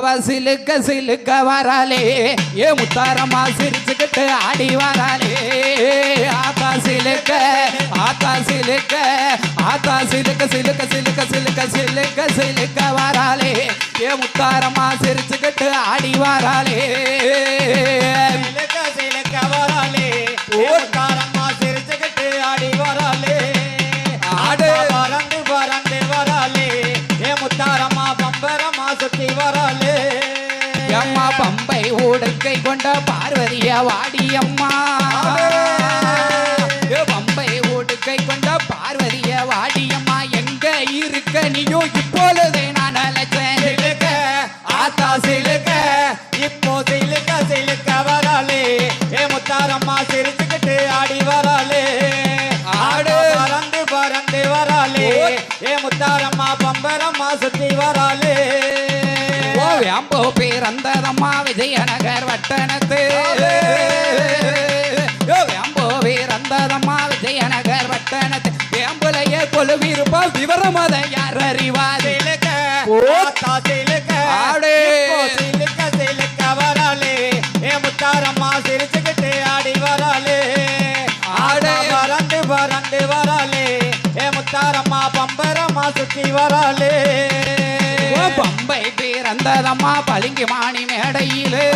அவ சிலுக்க சிலுக்க வராளே. ஏ முத்தாரமா சிரிச்சுக்கிட்டு ஆடி வராளே. ஆத்தா சிலுக்க ஆத்தா சிலுக்க ஆத்தா சிலுக்க சிலுக்க சிலுக்க சிலுக்க சிலுக்க சிலுக்க வராளே. ஏ முத்தாரமா சிரிச்சுக்கிட்டு ஆடி வராளே. அம்மா பம்பை ஊடுக்கை கொண்ட பார்வதிய வாடியம்மா. பம்பை ஊடுக்கை கொண்ட பார்வதிய வாடியம்மா எங்க இருக்க நீயோ இப்பொழுதே நான் அழைச்சேன். ஆத்தா சிலுக்க இப்போ சிலுக்க சிலுக்க வராளே. ஏ முத்தாரம்மா சிரிச்சுக்கிட்டு ஆடி வராளே. ஆடு. பறந்து பறந்து வராளே. ஏ முத்தாரம்மா பம்பரம்மா சுத்தி வராளே. வேம்போ பிறந்ததம்மா விஜயநகர் வட்டணத்து வேம்போ பிறந்ததம்மா விஜயநகர் வட்டணத்து வேம்புலைய கொலுவிருப்பா விவரம் அதை யார் அறிவாது வராளே. ஏ முத்தாரம்மா சிரிச்சுக்கிட்டு ஆடி வராளே. பறந்து பறந்து வராளே. ஏ முத்தாரம்மா பம்பரம்மா சுத்தி வராளே. பம்பை பிறந்ததம்மா பளிங்கு மாணி மேடையிலே.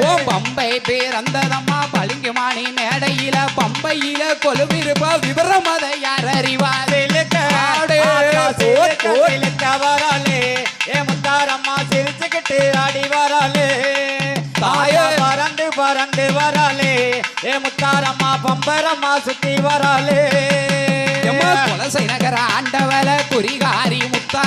ஓ பம்பை பிறந்ததம்மா பளிங்கு மாணி மேடையில பம்பையில கொலுவிருப்பா விவரம் அதை யார் அறிவாது சிலுக்க வராளே ஏ முத்தாரம்மா சிரிச்சுக்கிட்டு ஆடி வராளே தாயா பறந்து பறந்து வராளே ஏ முத்தாரம்மா பம்பரம்மா சுத்தி வராளே எம்மா குலசை நகர ஆண்டவல குறிகாரி முத்தா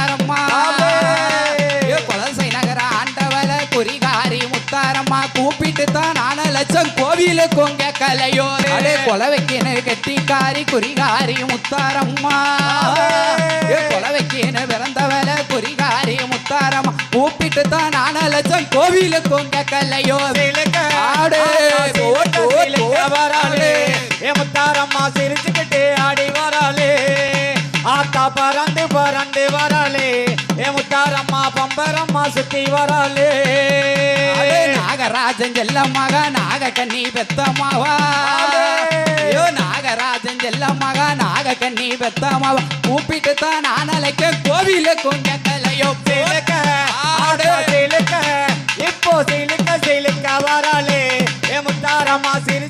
கூப்பிட்டு தான் நான லட்சம் கோவில கொங்க கலையோ அடே கொலை வைக்கின கெட்டிக்காரி குறிகாரி முத்தாரம்மா. ஆமே. ஏ கொலை வைக்கின பிறந்தவல குறிகாரி முத்தாரம்மா. கூப்பிட்டு தான் நான லட்சம் கோவில கொங்க கலையோ சிலுக்க. ஆடு. வராளே. ஏ முத்தாரம்மா சிரிச்சுக்கிட்டு ஆடி வராளே. ஆத்தா பறந்து பறந்து வராளே. ஏ முத்தாரம்மா பம்பரம்மா சுத்தி வராளே. அடே நாகராஜன் செல்லமாக நாக கண்ணி பெத்தமாவா ஐயோ நாகராஜன் செல்லமாக நாக கண்ணி பெத்தமாவா? கூப்பிட்டு தான் நான் அழைக்க கோவில கொஞ்ச தலையோ சேலுக்க ஆடோ சேலுக்க இப்போ சேலுக்க சேலுக்க வராளே. ஏ முத்தாரமா சிறு